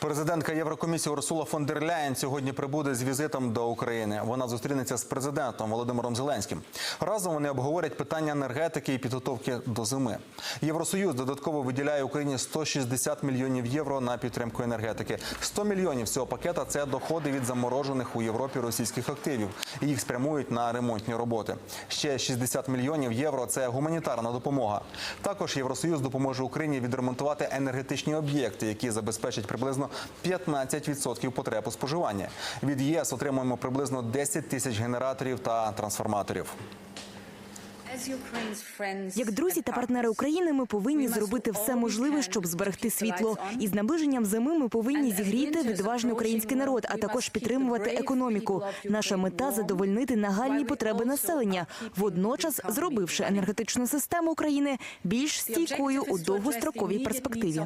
Президентка Єврокомісії Урсула фон дер Ляєн сьогодні прибуде з візитом до України. Вона зустрінеться з президентом Володимиром Зеленським. Разом вони обговорять питання енергетики і підготовки до зими. Євросоюз додатково виділяє Україні 160 мільйонів євро на підтримку енергетики. 100 мільйонів цього пакета це доходи від заморожених у Європі російських активів. Їх спрямують на ремонтні роботи. Ще 60 мільйонів євро це гуманітарна допомога. Також Євросоюз допоможе Україні відремонтувати енергетичні об'єкти, які забезпечать приблизно 15% потреб у споживання. Від ЄС отримуємо приблизно 10 тисяч генераторів та трансформаторів. Як друзі та партнери України, ми повинні зробити все можливе, щоб зберегти світло. І з наближенням зими ми повинні зігріти відважний український народ, а також підтримувати економіку. Наша мета задовольнити нагальні потреби населення, водночас зробивши енергетичну систему України більш стійкою у довгостроковій перспективі.